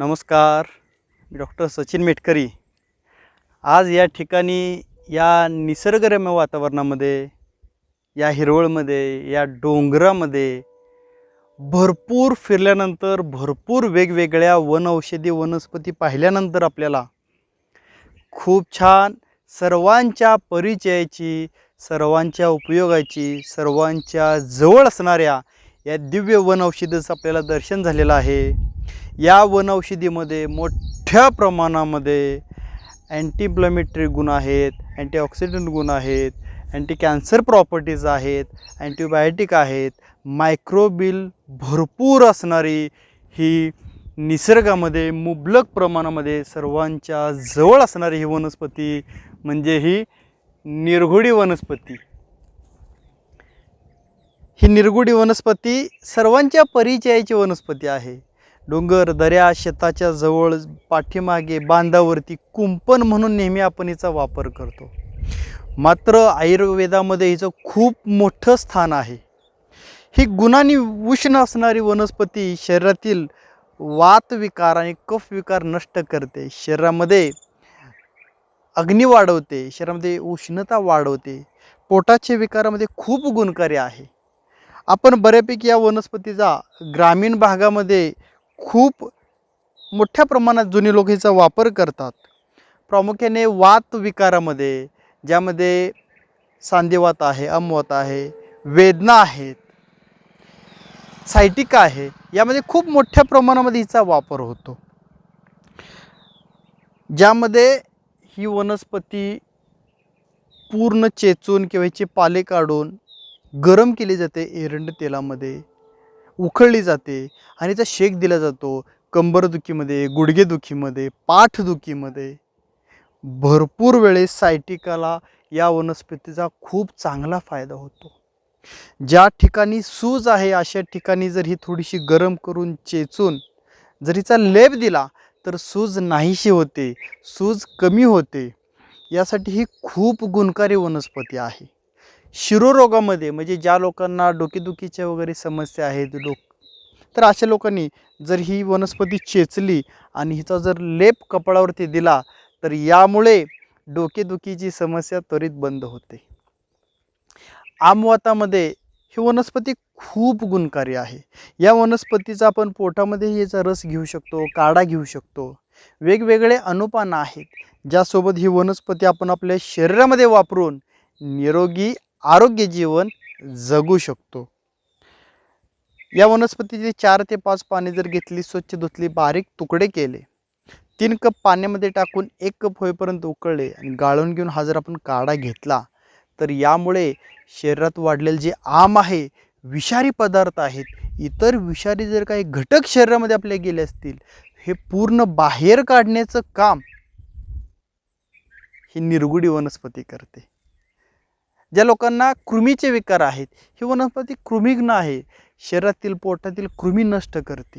नमस्कार मी डॉक्टर सचिन मेटकरी. आज या ठिकाणी या निसर्गरम्य वातावरणामध्ये या हिरवळमध्ये या डोंगरामध्ये भरपूर फिरल्यानंतर भरपूर वेगवेगळ्या वनऔषधी वनस्पती पाहिल्यानंतर आपल्याला खूप छान सर्वांच्या परिचयाची सर्वांच्या उपयोगाची सर्वांच्या जवळ असणाऱ्या या दिव्य वनऔषधीचं आपल्याला दर्शन झालेलं आहे. या वनौषधीमध्ये मोठ्या प्रमाणामध्ये अँटी गुण आहेत अँटीऑक्सिडंट गुण आहेत अँटी कॅन्सर प्रॉपर्टीज आहेत अँटीबायोटिक आहेत. मायक्रोबिल भरपूर असणारी ही निसर्गामध्ये मुबलक प्रमाणामध्ये सर्वांच्या जवळ असणारी ही वनस्पती म्हणजे ही निरगुडी वनस्पती. ही निरगुडी वनस्पती सर्वांच्या परिचयाची वनस्पती आहे. डोंगर दऱ्या शेताच्या जवळ पाठीमागे बांधावरती कुंपण म्हणून नेहमी आपण हिचा वापर करतो. मात्र आयुर्वेदामध्ये हिचं खूप मोठं स्थान आहे. ही गुणांनी उष्ण असणारी वनस्पती शरीरातील वात विकार आणि कफ विकार नष्ट करते. शरीरामध्ये अग्नी वाढवते शरीरामध्ये उष्णता वाढवते. पोटाच्या विकारामध्ये खूप गुणकारी आहे. आपण बऱ्यापैकी या वनस्पतीचा ग्रामीण भागामध्ये खूप मोठ्या प्रमाणात जुनी लोक हिचा वापर करतात. प्रामुख्याने वात विकारामध्ये ज्यामध्ये सांधेवात आहे अमवात आहे वेदना आहेत सायटिका आहे यामध्ये खूप मोठ्या प्रमाणामध्ये हिचा वापर होतो. ज्यामध्ये ही वनस्पती पूर्ण चेचून किंवा हिचे पाले काढून गरम केली जाते एरंड तेलामध्ये. उखळली जाते आणि त्याचा शेक दिला जातो कंबरदुखीमध्ये गुडघेदुखीमध्ये पाठदुखीमध्ये. भरपूर वेळेस सायटिकाला या वनस्पतीचा खूप चांगला फायदा होतो. ज्या ठिकाणी सूज आहे अशा ठिकाणी जर ही थोडीशी गरम करून चेचून जर हिचा लेप दिला तर सूज नाहीशी होते सूज कमी होते. यासाठी ही खूप गुणकारी वनस्पती आहे. शिरोरोगामध्ये म्हणजे ज्या लोकांना डोकेदुखीच्या वगैरे समस्या आहेत डोक तर अशा लोकांनी जर ही वनस्पती चेचली आणि हिचा जर लेप कपाळावरती दिला तर यामुळे डोकेदुखीची समस्या त्वरित बंद होते. आमवातामध्ये ही वनस्पती खूप गुणकारी आहे. या वनस्पतीचा आपण पोटामध्ये याचा रस घेऊ शकतो काढा घेऊ शकतो. वेगवेगळे अनुपानं आहेत ज्यासोबत ही वनस्पती आपण आपल्या शरीरामध्ये वापरून निरोगी आरोग्य जीवन जगू शकतो. या वनस्पतीचे चार ते पाच पाने जर घेतली स्वच्छ धुतली बारीक तुकडे केले तीन कप पाण्यामध्ये टाकून एक कप होईपर्यंत उकळले आणि गाळून घेऊन हा जर आपण काढा घेतला तर यामुळे शरीरात वाढलेले जे आम आहे विषारी पदार्थ आहेत इतर विषारी जर काही घटक शरीरामध्ये आपले गेले असतील हे पूर्ण बाहेर काढण्याचं काम ही निर्गुडी वनस्पती करते. ज्या लोकांना कृमीचे विकार आहेत ही वनस्पती कृमिघ्न आहे. शरीरातील पोटातील कृमी नष्ट करते.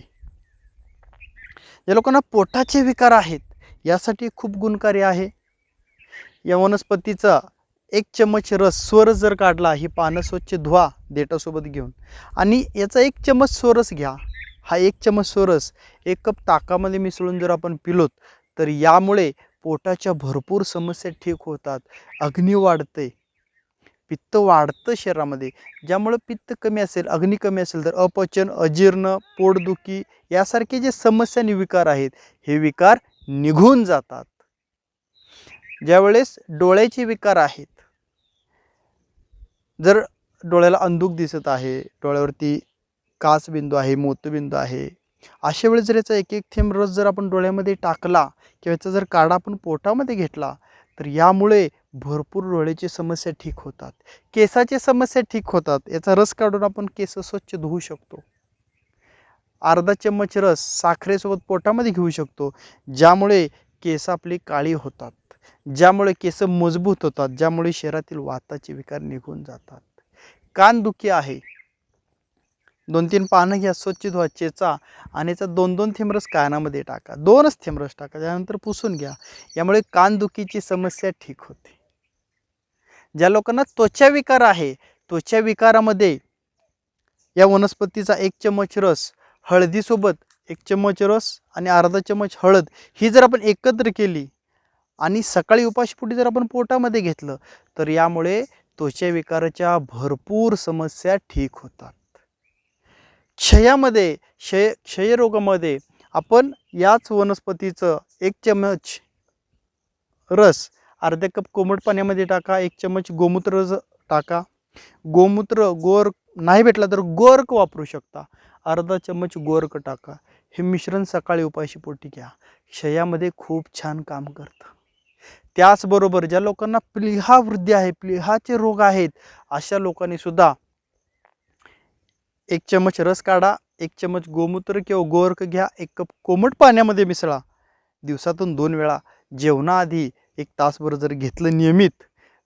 ज्या लोकांना पोटाचे विकार आहेत यासाठी खूप गुणकारी आहे. या वनस्पतीचा एक चम्मच रस स्वरस जर काढला ही पानं स्वच्छ धुवा देठासोबत घेऊन. आणि याचा एक चम्मच स्वरस घ्या. हा एक चम्मच स्वरस एक कप ताकामध्ये मिसळून जर आपण पिलोत तर यामुळे पोटाच्या भरपूर समस्या ठीक होतात. अग्नी वाढते पित्त वाढतं शरीरामध्ये ज्यामुळं पित्त कमी असेल अग्नी कमी असेल तर अपचन अजीर्ण पोटदुखी यासारखे जे समस्या आणि विकार आहेत हे विकार निघून जातात. ज्यावेळेस डोळ्याचे विकार आहेत जर डोळ्याला अंधुक दिसत आहे डोळ्यावरती कासबिंदू आहे मोतबिंदू आहे अशा वेळेस जर याचा एक एक थेंब रस जर आपण डोळ्यामध्ये टाकला किंवा याचा जर काढा आपण पोटामध्ये घेतला तर यामुळे भरपूर डोळ्याची समस्या ठीक होतात. केसाची समस्या ठीक होतात. याचा रस काढून आपण केस स्वच्छ धुवू शकतो. अर्धा चम्मच रस साखरेसोबत पोटामध्ये घेऊ शकतो. ज्यामुळे केस आपली काळी होतात. ज्यामुळे केस मजबूत होतात. ज्यामुळे शरीरातील वाताचे विकार निघून जातात. कानदुखी आहे. दोन तीन पानं घ्या स्वच्छ धुवा चेचा आणि याचा दोन दोन थेंबरस कानामध्ये टाका. दोनच थेंबरस टाका. त्यानंतर पुसून घ्या. यामुळे कानदुखीची समस्या ठीक होते. ज्या लोकांना त्वचा विकार आहे त्वचा विकारामध्ये या वनस्पतीचा एक चम्मच रस हळदीसोबत एक चम्मच रस आणि अर्धा चम्मच हळद ही जर आपण एकत्र केली आणि सकाळी उपाशीपोटी जर आपण पोटामध्ये घेतलं तर यामुळे त्वचा विकाराच्या भरपूर समस्या ठीक होतात. क्षयामध्ये क्षय क्षयरोगामध्ये आपण याच वनस्पतीचं एक चम्मच रस अर्धा कप कोमट पाण्यामध्ये टाका एक चम्मच गोमूत्र टाका. गोमूत्र गोर नाही भेटला तर गोर्क वापरू शकता. अर्धा चम्मच गोर्क टाका. हे मिश्रण सकाळी उपाशी पोटी घ्या. क्षयामध्ये खूप छान काम करतं. त्याचबरोबर ज्या लोकांना प्लिहा वृद्धी आहे प्लिहाचे रोग आहेत अशा लोकांनी सुद्धा एक चम्मच रस काढा एक चमच गोमूत्र किंवा गोर्क घ्या एक कप कोमट पाण्यामध्ये मिसळा. दिवसातून दोन वेळा. जेवणाआधी एक तासभर जर घेतलं नियमित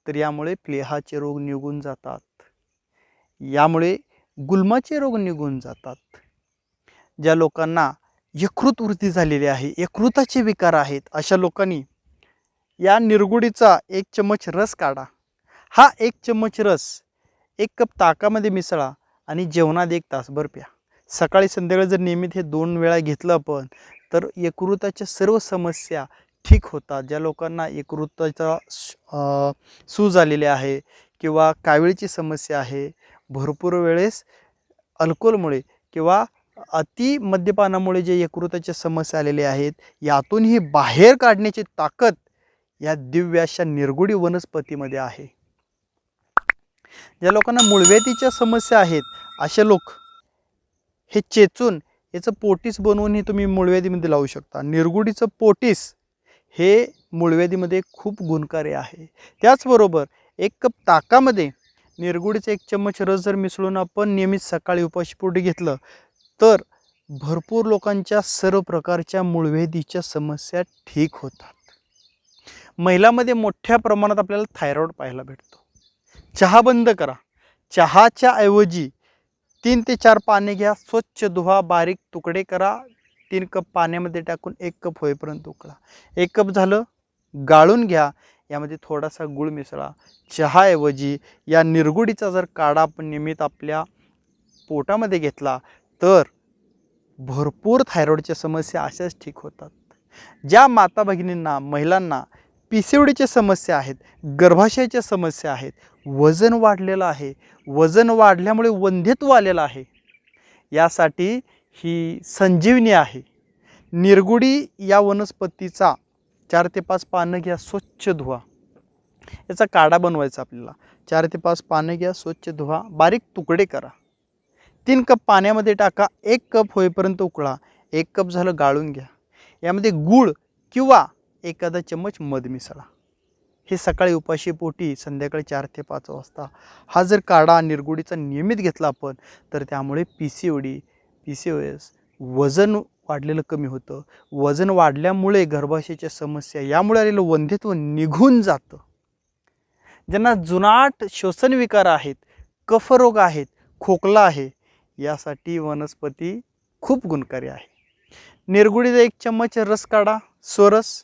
तर यामुळे प्लेहाचे रोग निघून जातात. यामुळे गुल्माचे रोग निघून जातात. ज्या लोकांना यकृत वृद्धी झालेली आहे यकृताचे विकार आहेत अशा लोकांनी या निरगुडीचा एक चम्मच रस काढा. हा एक चम्मच रस एक कप ताकामध्ये मिसळा आणि जेवणात एक तासभर प्या. सकाळी संध्याकाळी जर नियमित हे दोन वेळा घेतलं आपण तर यकृताच्या सर्व समस्या ठीक होतात. ज्या लोकांना यकृताचा सूज आलेली आहे किंवा कावीळची समस्या आहे भरपूर वेळेस अल्कोहोलमुळे किंवा अति मद्यपानामुळे जे यकृताच्या समस्या आलेल्या आहेत यातूनही बाहेर काढण्याची ताकद या दिव्य अशा निरगुडी वनस्पतीमध्ये आहे. ज्या लोकांना मुळव्यातीच्या समस्या आहेत असे लोक हे चेचून याचं पोटीस बनवून हे तुम्ही मुळव्याधीमध्ये लावू शकता. निरगुडीचं पोटीस हे मूळव्याधीमध्ये खूप गुणकारी आहे. त्याचबरोबर एक कप ताकामध्ये निरगुडीचा एक चम्मच रस जर मिसळून आपण नियमित सकाळी उपाशीपोटी घेतलं तर भरपूर लोकांच्या सर्व प्रकारच्या मूळव्याधीच्या समस्या ठीक होतात. महिलामध्ये मोठ्या प्रमाणात आपल्याला थायरॉईड पाहायला भेटतो. चहा बंद करा. चहाच्या ऐवजी तीन ते चार पाने घ्या. स्वच्छ धुवा बारीक तुकडे करा. तीन कप पाण्यामध्ये टाकून एक कप होईपर्यंत उकळा. एक कप झालं गाळून घ्या. यामध्ये थोडासा गुळ मिसळा. चहाऐवजी या निरगुडीचा जर काढा आपण नियमित आपल्या पोटामध्ये घेतला तर भरपूर थायरॉईडच्या समस्या अशाच ठीक होतात. ज्या माता भगिनींना महिलांना पी सी ओडीच्या समस्या आहेत गर्भाशयाच्या समस्या आहेत वजन वाढलेलं आहे वजन वाढल्यामुळे वंध्यत्व आलेलं आहे यासाठी ही संजीवनी आहे. निरगुडी या वनस्पतीचा चार ते पाच पानं घ्या स्वच्छ धुवा. याचा काढा बनवायचा आपल्याला. चार ते पाच पानं घ्या स्वच्छ धुवा बारीक तुकडे करा. तीन कप पाण्यामध्ये टाका एक कप होईपर्यंत उकळा. एक कप झालं गाळून घ्या. यामध्ये गूळ किंवा एखादा चम्मच मध मिसळा. हे सकाळी उपाशी पोटी संध्याकाळी चार ते पाच वाजता. हा जर काढा निरगुडीचा नियमित घेतला आपण तर त्यामुळे P C O D P C O S वजन वाढलेलं कमी होतं. वजन वाढल्यामुळे गर्भाशयाच्या समस्या यामुळे आलेलं वंध्यत्व निघून जातं. ज्यांना जुनाट श्वसन विकार आहेत कफरोग आहेत खोकला आहे यासाठी वनस्पती खूप गुणकारी आहे. निरगुडीचा एक चम्मच रस काढा सोरस.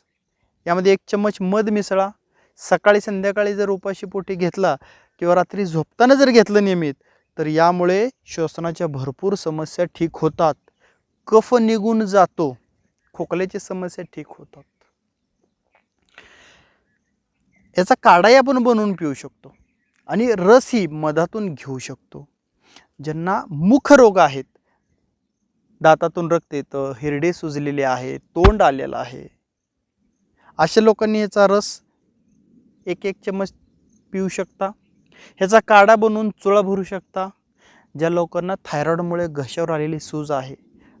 यामध्ये एक चम्मच मध मिसळा. सकाळी संध्याकाळी जर उपाशी पोटी घेतला किंवा रात्री झोपताना जर घेतलं नियमित तर यामुळे श्वसनाच्या भरपूर समस्या ठीक होतात. कफ निघून जातो. खोकल्याची समस्या ठीक होतात. याचा काढाही आपण बनवून पिऊ शकतो. आणि रसही मधातून घेऊ शकतो. ज्यांना मुखरोग आहेत दातातून रक्त येतं हिरडे सुजलेले आहे तोंड आलेलं आहे. अशा लोकांनी याचा रस एक एक चम्मच पिऊ शकता. ह्याचा काढा बनवून चुळा भरू शकता. ज्या लोकांना थायरॉईडमुळे घशावर आलेली सूज आहे.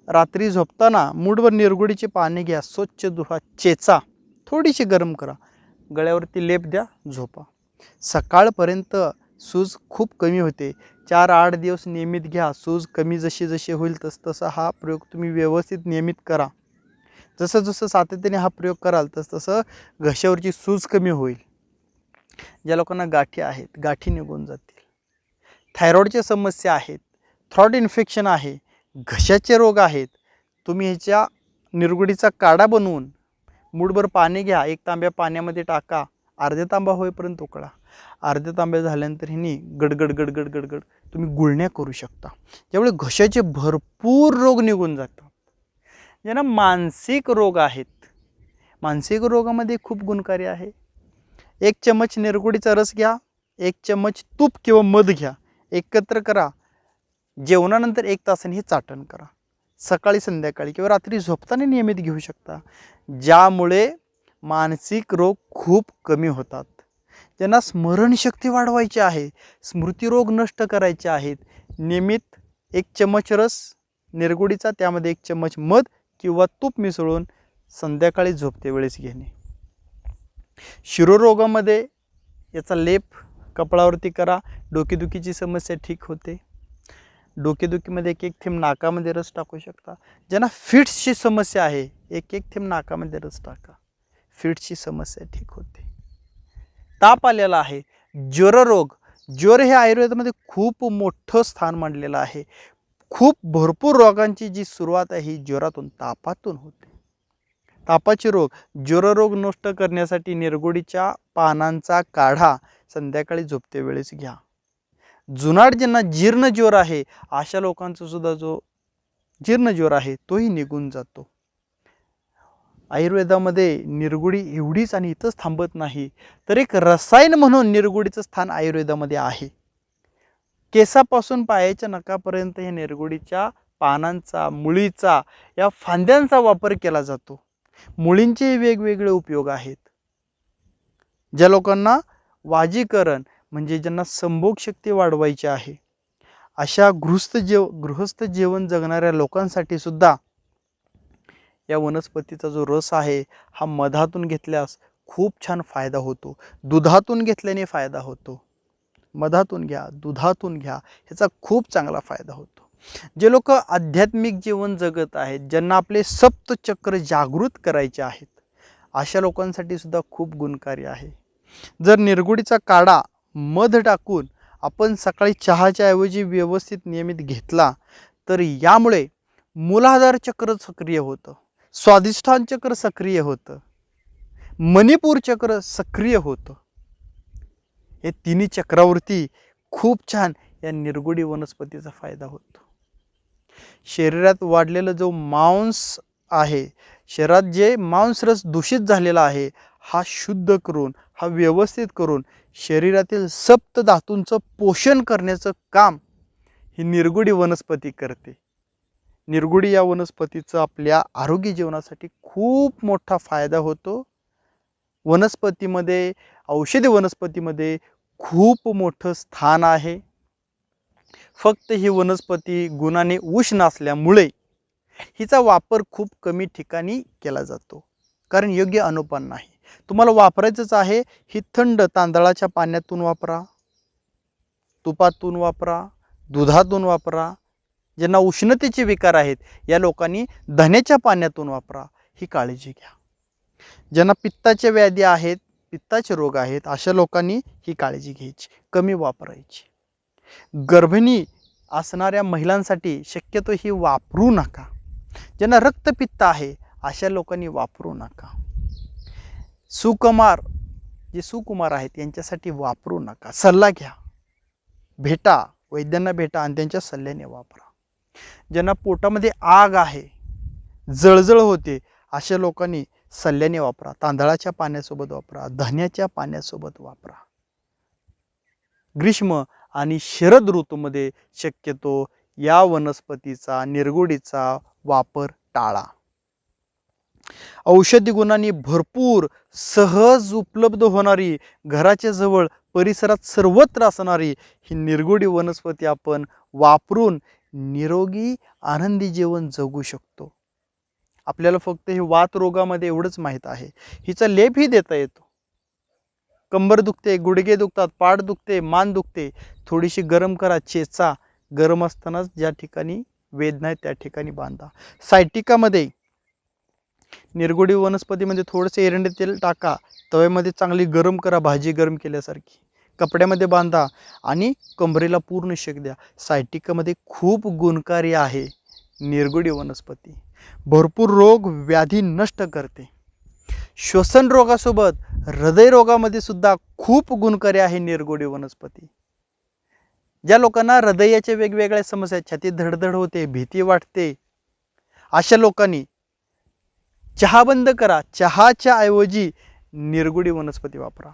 रात्री झोपताना मूठभर निरगुडीची पाने घ्या स्वच्छ धुवा चेचा थोडीशी गरम करा. गळ्यावरती लेप द्या झोपा. सकाळपर्यंत सूज खूप कमी होते. चार आठ दिवस नियमित घ्या सूज कमी जशी जशी होईल तस तसा हा प्रयोग तुम्ही व्यवस्थित नियमित करा. जसं जसं सातत्याने हा प्रयोग कराल तस तसं घशावरची सूज कमी होईल. ज्या लोकांना गाठी आहेत गाठी निघून जातील. थायरॉईडच्या समस्या आहेत थ्रॉट इन्फेक्शन आहे घशाचे रोग आहेत. तुम्ही ह्याच्या निरगुडीचा काढा बनवून मूठभर पाणी घ्या एक तांब्या पाण्यामध्ये टाका अर्ध्या तांबा होईपर्यंत उकळा. अर्ध्या तांब्या झाल्यानंतर ह्यानी गडगड गडगड गडगड तुम्ही गुळण्या करू शकता. त्यामुळे घशाचे भरपूर रोग निघून जातात. ज्यांना मानसिक रोग आहेत मानसिक रोगामध्ये खूप गुणकारी आहे. एक चमच निरगुडीचा रस घ्या एक चमच तूप किंवा मध घ्या. एकत्र करा. जेवणानंतर एक तासाने हे चाटण करा. सकाळी संध्याकाळी किंवा रात्री झोपताना नियमित घेऊ शकता. ज्यामुळे मानसिक रोग खूप कमी होतात. ज्यांना स्मरणशक्ती वाढवायची आहे स्मृतिरोग नष्ट करायचे आहेत नियमित एक चमच रस निरगुडीचा त्यामध्ये एक चमच मध किंवा तूप मिसळून संध्याकाळी झोपते वेळेस घेणे. शिरोरोगामध्ये याचा लेप कपाळावरती करा डोकेदुखीची समस्या ठीक होते. डोकेदुखीमध्ये एक एक थेंब नाकामध्ये रस टाकू शकता. ज्यांना फिट्सची समस्या आहे एक एक थेंब नाकामध्ये रस टाका. फिट्सची समस्या ठीक होते. ताप आलेला आहे. ज्वररोग ज्वर हे आयुर्वेदामध्ये खूप मोठं स्थान मांडलेलं आहे. खूप भरपूर रोगांची जी सुरुवात आहे ही ज्वरातून तापातून होते. तापाचे रोग ज्वररोग नष्ट करण्यासाठी निरगुडीच्या पानांचा काढा संध्याकाळी झोपते वेळेस घ्या. जुनाट ज्यांना जीर्ण ज्वर आहे अशा लोकांचा सुद्धा जो जीर्ण ज्वर आहे तोही निघून जातो. आयुर्वेदामध्ये निरगुडी एवढीच आणि इथंच थांबत नाही तर एक रसायन म्हणून निरगुडीचं स्थान आयुर्वेदामध्ये आहे. केसापासून पायाच्या नकापर्यंत हे निरगुडीच्या पानांचा मुळीचा या फांद्यांचा वापर केला जातो. मुळींचे वेगवेगळे उपयोग आहेत. ज्या लोकांना वाजीकरण म्हणजे ज्यांना संभोग शक्ती वाढवायची आहे. अशा गृहस्थ जेव गृहस्थ जेवण जगणाऱ्या लोकांसाठी सुद्धा या वनस्पतीचा जो रस आहे हा मधातून घेतल्यास खूप छान फायदा होतो. दुधातून घेतल्याने फायदा होतो. मधातून घ्या दुधातून घ्या ह्याचा खूप चांगला फायदा होतो. जे लोक आध्यात्मिक जीवन जगत आहेत ज्यांना आपले सप्तचक्र जागृत करायचे आहेत अशा लोकांसाठी सुद्धा खूप गुणकारी आहे. जर निरगुडीचा काढा मध टाकून आपण सकाळी चहाच्या ऐवजी व्यवस्थित नियमित घेतला तर यामुळे मूलाधार चक्र सक्रिय होतं स्वाधिष्ठान चक्र सक्रिय होतं मणिपूर चक्र सक्रिय होतं. हे तिन्ही चक्रावरती खूप छान या निर्गुडी वनस्पतीचा फायदा होतो. शरीरात वाढलेलं जो मांस आहे शरीरात जे मांसरस दूषित झालेला आहे हा शुद्ध करून हा व्यवस्थित करून शरीरातील सप्त धातूंचं पोषण करण्याचं काम ही निर्गुडी वनस्पती करते. निर्गुडी या वनस्पतीचा आपल्या आरोग्य जीवनासाठी खूप मोठा फायदा होतो. वनस्पतीमध्ये औषधी वनस्पतीमध्ये खूप मोठं स्थान आहे. फक्त ही वनस्पती गुणाने उष्ण असल्यामुळे हिचा वापर खूप कमी ठिकाणी केला जातो. कारण योग्य अनुपान नाही. तुम्हाला वापरायचंच आहे ही थंड तांदळाच्या पाण्यातून वापरा तुपातून वापरा दुधातून वापरा ज्यांना उष्णतेचे विकार आहेत या लोकांनी धण्याच्या पाण्यातून वापरा ही काळजी घ्या. ज्यांना पित्ताच्या व्याधी आहेत पित्ताचे रोग आहेत अशा लोकांनी ही काळजी घ्यायची कमी वापरायची. गर्भिणी असणाऱ्या महिलांसाठी शक्यतो ही वापरू नका. ज्यांना रक्तपित्त आहे अशा लोकांनी वापरू नका. सुकुमार जे सुकुमार आहेत यांच्यासाठी वापरू नका. सल्ला घ्या. भेटा वैद्यांना भेटा आणि त्यांच्या सल्ल्याने वापरा. ज्यांना पोटामध्ये आग आहे जळजळ होते अशा लोकांनी सल्ल्याने वापरा. तांदळाच्या पाण्यासोबत वापरा धन्याच्या पाण्यासोबत वापरा. ग्रीष्म आणि शरद ऋतूमध्ये शक्यतो या वनस्पतीचा निरगुडीचा वापर टाळा. औषधी गुणांनी भरपूर सहज उपलब्ध होणारी घराच्या जवळ परिसरात सर्वत्र असणारी ही निरगुडी वनस्पती आपण वापरून निरोगी आनंदी जीवन जगू शकतो. आपल्याला फक्त हे वात रोगामध्ये एवढंच माहीत आहे. हिचा लेपही देता येतो. कंबर दुखते गुडघे दुखतात पाठ दुखते मान दुखते. थोडीशी गरम करा चेचा. गरम असतानाच ज्या ठिकाणी वेदना आहे त्या ठिकाणी बांधा. सायटिकामध्ये निरगुडी वनस्पतीमध्ये म्हणजे थोडंसं एरंडे तेल टाका. तव्यामध्ये चांगली गरम करा भाजी गरम केल्यासारखी. कपड्यामध्ये बांधा आणि कंबरेला पूर्ण शेक द्या. सायटिकामध्ये खूप गुणकारी आहे निरगुडी वनस्पती. भरपूर रोग व्याधी नष्ट करते. श्वसन रोगासोबत हृदयरोगामध्ये सुद्धा खूप गुणकारी आहे निरगुडी वनस्पती. ज्या लोकांना हृदयाच्या वेगवेगळ्या समस्या छाती छातीत धडधड होते भीती वाटते अशा लोकांनी चहा बंद करा. चहाच्या ऐवजी निरगुडी वनस्पती वापरा.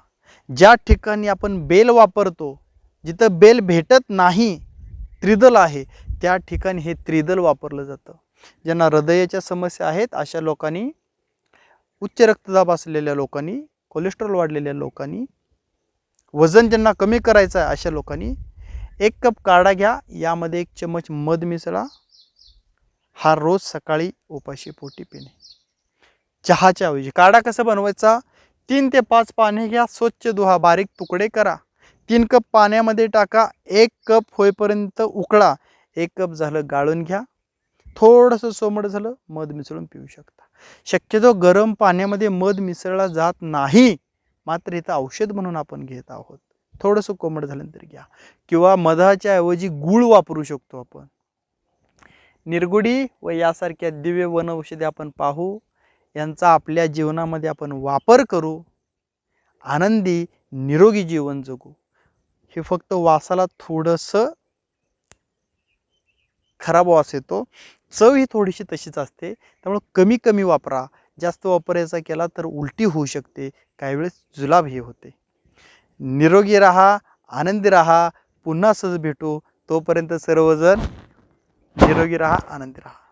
ज्या ठिकाणी आपण बेल वापरतो जिथं बेल भेटत नाही त्रिदल आहे त्या ठिकाणी हे त्रिदल वापरलं जातं. ज्यांना हृदयाच्या समस्या आहेत अशा लोकांनी उच्च रक्तदाब असलेल्या लोकांनी कोलेस्ट्रॉल वाढलेल्या लोकांनी वजन ज्यांना कमी करायचं आहे अशा लोकांनी एक कप काढा घ्या. यामध्ये एक चमच मध मिसळा. हा रोज सकाळी उपाशी पोटी पिणे. चहाच्या ऐवजी काढा कसा बनवायचा? तीन ते पाच पाने घ्या. स्वच्छ धुवा. बारीक तुकडे करा. तीन कप पाण्यामध्ये टाका. एक कप होईपर्यंत उकळा. एक कप झालं गाळून घ्या. थोडंसं सोमड झालं मध मिसळून पिऊ शकता. शक्यतो गरम पाण्यामध्ये मध मिसळला जात नाही. मात्र इथं औषध म्हणून आपण घेत आहोत. थोडंसं कोमट झाल्यानंतर घ्या. किंवा मधाच्या ऐवजी गूळ वापरू शकतो आपण. निरगुडी व यासारख्या दिव्य वनौषधी आपण पाहू. यांचा आपल्या जीवनामध्ये आपण वापर करू. आनंदी निरोगी जीवन जगू. हे फक्त वासाला थोडंसं खराब वास येतो. चव ही थोडीशी तशीच असते. त्यामुळं कमी कमी वापरा. जास्त वापरायचा केला तर उलटी होऊ शकते. काही वेळेस जुलाब हे होते. निरोगी राहा आनंदी राहा. पुन्हा सहज भेटू. तोपर्यंत सर्वजण निरोगी राहा आनंदी राहा.